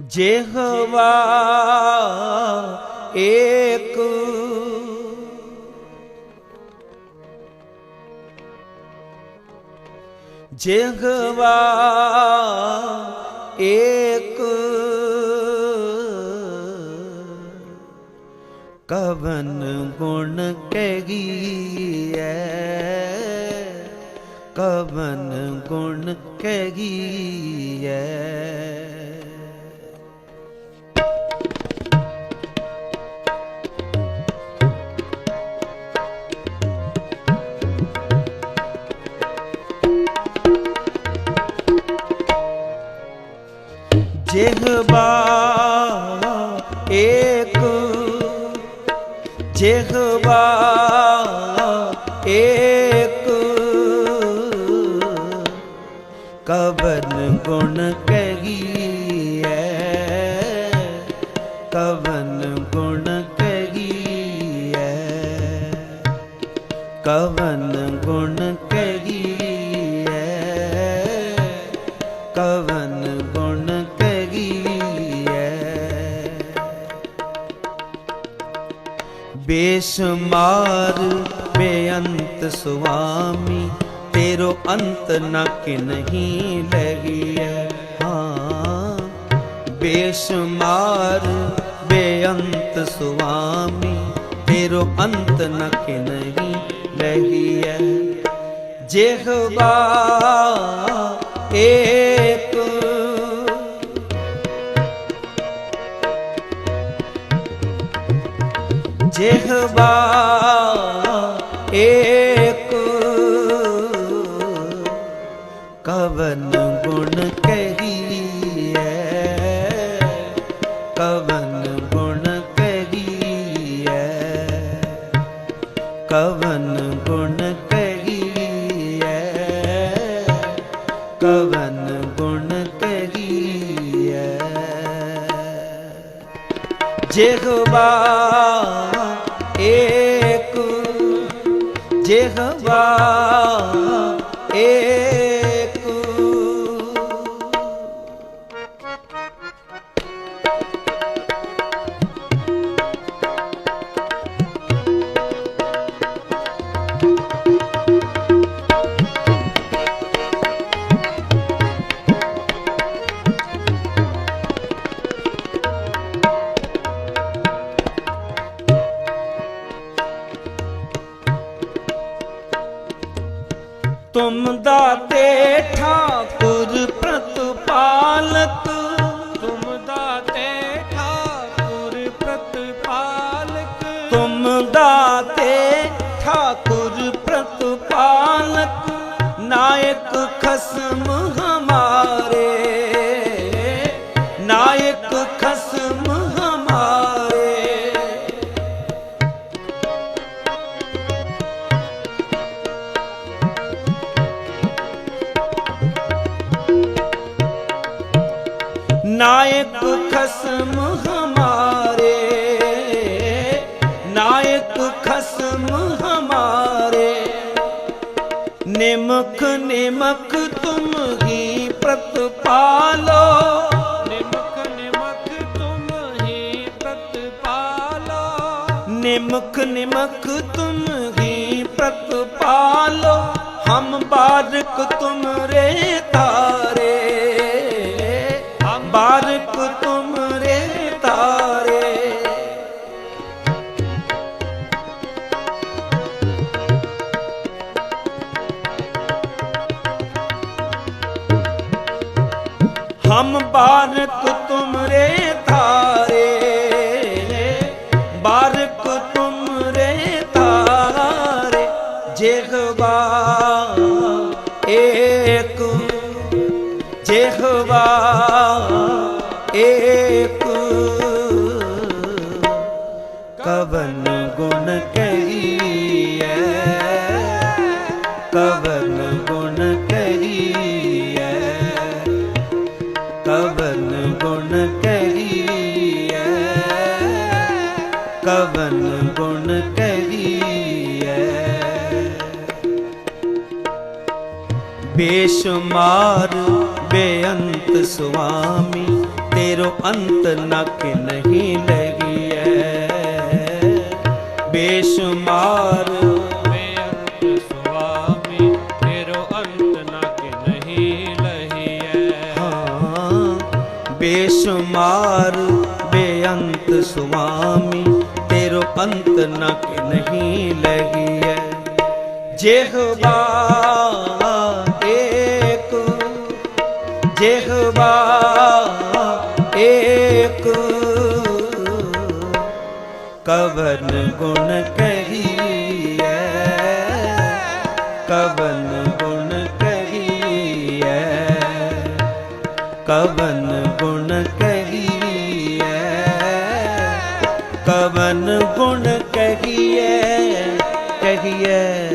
ਜਿਹਵਾ ਏਕ। ਜਿਹਵਾ ਏਕ। ਕਵਨ ਗੁਣ ਕਹਿਗੀਐ। ਕਵਨ ਗੁਣ ਕਹਿਗੀਐ। ਜਿਹਵਾ ਏਕ ਜਿਹਵਾ ਏਕ। ਕਵਨ ਗੁਣ ਕਹਿਗੀਐ ਕਵਨ ਗੁਣ ਕਹਿਗੀਐ ਕਵਨ ਗੁਣ ਕਹਿਗੀਐ ਬੇਸ਼ਮਾਰ ਬੇਅੰਤ ਸੁਆਮੀ, ਤੇਰੋ ਅੰਤ ਨ ਕਿ ਨਹੀਂ ਲਗੀਐ ਹਾਂ ਬੇਸ਼ੁਮਾਰ ਬੇਅੰਤ ਸੁਆਮੀ, ਤੇਰੋ ਅੰਤ ਨ ਕਿ ਨਹੀਂ ਲਗੀਐ ਜਿਹਵਾ ਏਕ ਜਿਹਵਾ ਏਕ ਕਵਨ ਗੁਣ ਕਹੀਐ, ਕਵਨ ਗੁਣ ਕਹੀਐ, ਕਵਨ ਗੁਣ ਕਹੀਐ, ਕਵਨ ਗੁਣ ਕਹੀਐ। ਜਿਹਵਾ ਜਿਹਵਾ ਤੁਮ ਦਾਤੇ ਠਾਕੁਰ ਪ੍ਰਤਪਾਲਕ। ਤੁਮ ਦਾਤੇ ਠਾਕੁਰ ਪ੍ਰਤਪਾਲਕ। ਤੁਮ ਦਾਤੇ ਠਾਕੁਰ ਪ੍ਰਤਪਾਲਕ। ਨਾਇਕ ਖਸਮ ਨਾਇਕ ਖਸਮ ਹਮਾਰੇ ਨਾਇਕ ਖਸਮ ਹਮਾਰੇ ਨਿਮਕ ਨਿਮਕ ਤੁਮ ਹੀ ਪ੍ਰਤਪਾਲੋ ਨਿਮਕ ਨਿਮਕ ਤੁਮ ਹੀ ਪ੍ਰਤਪਾਲੋ ਨਿਮਕ ਨਿਮਕ ਤੁਮ ਹਮ ਬਾਰਕ ਤੁਮਰੇ ਤਾਰੇ ਬਾਰਕ ਤੁਮਰੇ ਤਾਰੇ ਜਿਹਵਾ ਏਕ ਜਿਹਵਾ ਏਕ। ਕਵਨ ਗੁਣ ਕਹੀਐ ਕਵਨ ਗੁਣ ਕਹੀਐ ਗੁਣ ਕਰੀਐ ਕਵਨ ਗੁਣ ਕਰੀਐ ਬੇਸ਼ੁਮਾਰ ਬੇਅੰਤ ਸੁਆਮੀ ਤੇਰੋ ਅੰਤ ਨਕ ਨਹੀਂ ਲਗੀਐ। ਬੇਸ਼ੁਮਾਰ ਬੇਸ਼ੁਮਾਰ ਬੇਅੰਤ ਸੁਆਮੀ, ਤੇਰੋ ਪੰਤ ਨਾ ਕਿ ਨਹੀਂ ਲਗੀਐ ਜਿਹਵਾ ਏਕ ਜਿਹਵਾ ਏਕ। ਕਵਨ ਗੁਣ ਕਹੀਐ, ਕਵਨ ਗੁਣ ਕਹੀਐ। ਕਵਨ ਗੁਣ ਕਹੀਐ ਕਵਨ ਗੁਣ ਕਹੀਐ ਕਹੀਐ।